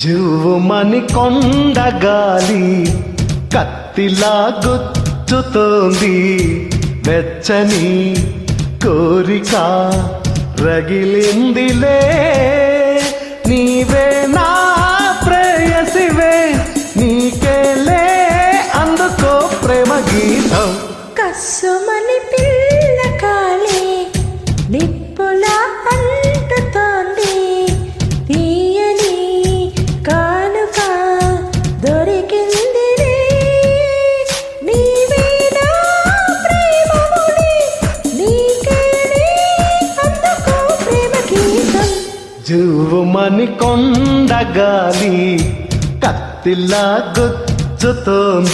జువుమని కొండ గాలి కత్తిలా గుచ్చుతోంది వెచ్చని కోరిక రగిలిందిలే. నీవే నా ప్రేయసివే నీ కస్సుమని పిల్ల కాలే. నిప్పుల అంటుతోంది. తీయని కానుక దొరికింది జువుమని నీవే నా కొండగాలి కత్తిలా గుచ్చుతోంది